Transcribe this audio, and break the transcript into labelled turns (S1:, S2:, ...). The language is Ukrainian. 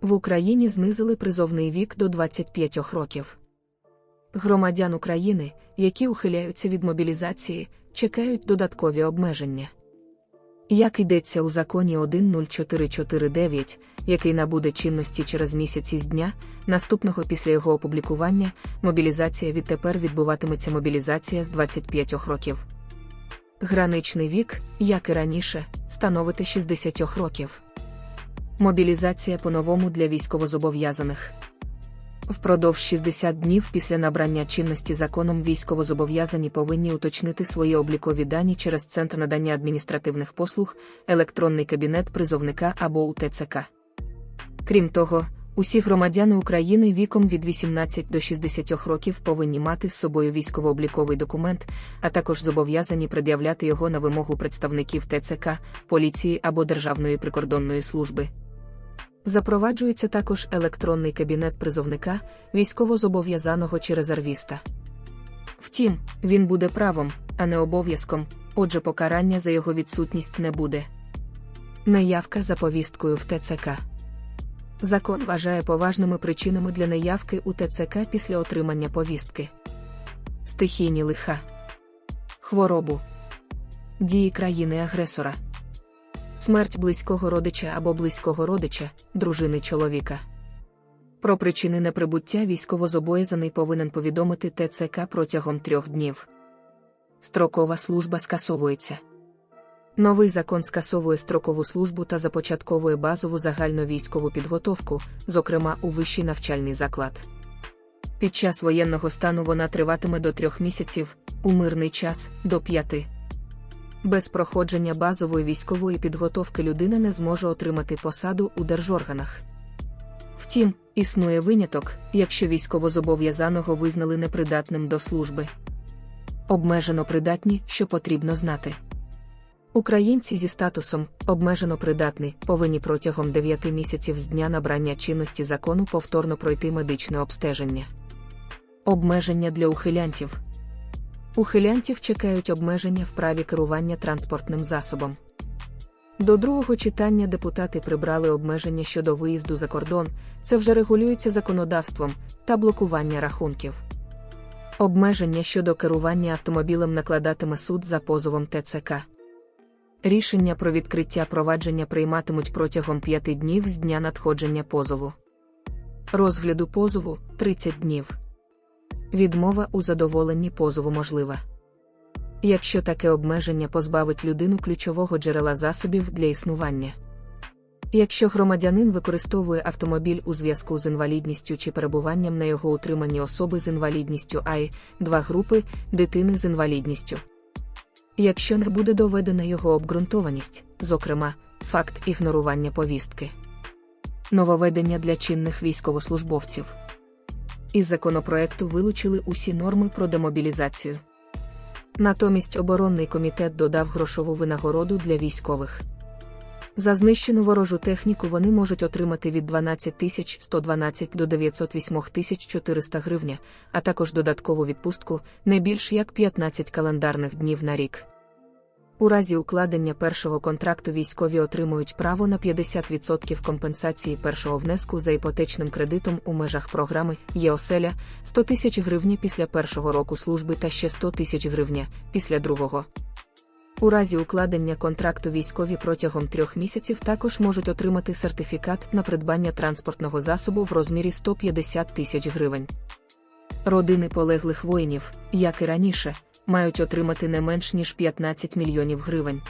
S1: В Україні знизили призовний вік до 25 років. Громадян України, які ухиляються від мобілізації, чекають додаткові обмеження. Як йдеться у законі 10449, який набуде чинності через місяць із дня, наступного після його опублікування, мобілізація відтепер відбуватиметься мобілізація з 25 років. Граничний вік, як і раніше, становити 60 років. Мобілізація по-новому для військовозобов'язаних. Впродовж 60 днів після набрання чинності законом військовозобов'язані повинні уточнити свої облікові дані через Центр надання адміністративних послуг, електронний кабінет призовника або УТЦК. Крім того, усі громадяни України віком від 18 до 60 років повинні мати з собою військово-обліковий документ, а також зобов'язані пред'являти його на вимогу представників ТЦК, поліції або Державної прикордонної служби. Запроваджується також електронний кабінет призовника, військовозобов'язаного чи резервіста. Втім, він буде правом, а не обов'язком, отже, покарання за його відсутність не буде. Неявка за повісткою в ТЦК. Закон вважає поважними причинами для неявки у ТЦК після отримання повістки. Стихійні лиха, хворобу, дії країни-агресора смерть близького родича або близького родича, дружини чоловіка. Про причини неприбуття військовозобов'язаний повинен повідомити ТЦК протягом трьох днів. Строкова служба скасовується. Новий закон скасовує строкову службу та започатковує базову загальновійськову підготовку, зокрема у вищий навчальний заклад. Під час воєнного стану вона триватиме до трьох місяців, у мирний час до п'яти. Без проходження базової військової підготовки людина не зможе отримати посаду у держорганах. Втім, існує виняток, якщо військовозобов'язаного визнали непридатним до служби. Обмежено придатні, що потрібно знати. Українці зі статусом обмежено придатний повинні протягом 9 місяців з дня набрання чинності закону повторно пройти медичне обстеження. Обмеження для ухилянтів. Ухилянтів чекають обмеження в праві керування транспортним засобом. До другого читання депутати прибрали обмеження щодо виїзду за кордон, це вже регулюється законодавством та блокування рахунків. Обмеження щодо керування автомобілем накладатиме суд за позовом ТЦК. Рішення про відкриття провадження прийматимуть протягом 5 днів з дня надходження позову. Розгляду позову 30 днів. Відмова у задоволенні позову можлива. Якщо таке обмеження позбавить людину ключового джерела засобів для існування. Якщо громадянин використовує автомобіль у зв'язку з інвалідністю чи перебуванням на його утриманні особи з інвалідністю АІ, два групи дитини з інвалідністю. Якщо не буде доведена його обґрунтованість, зокрема, факт ігнорування повістки, нововведення для чинних військовослужбовців. Із законопроекту вилучили усі норми про демобілізацію. Натомість оборонний комітет додав грошову винагороду для військових. За знищену ворожу техніку вони можуть отримати від 12 112 до 908 400 гривня, а також додаткову відпустку не більш як 15 календарних днів на рік. У разі укладення першого контракту військові отримують право на 50% компенсації першого внеску за іпотечним кредитом у межах програми ЄОСЕЛЯ 100 тисяч гривня після першого року служби та ще 100 тисяч гривня після другого. У разі укладення контракту військові протягом трьох місяців також можуть отримати сертифікат на придбання транспортного засобу в розмірі 150 тисяч гривень. Родини полеглих воїнів, як і раніше, мають отримати не менш ніж 15 мільйонів гривень.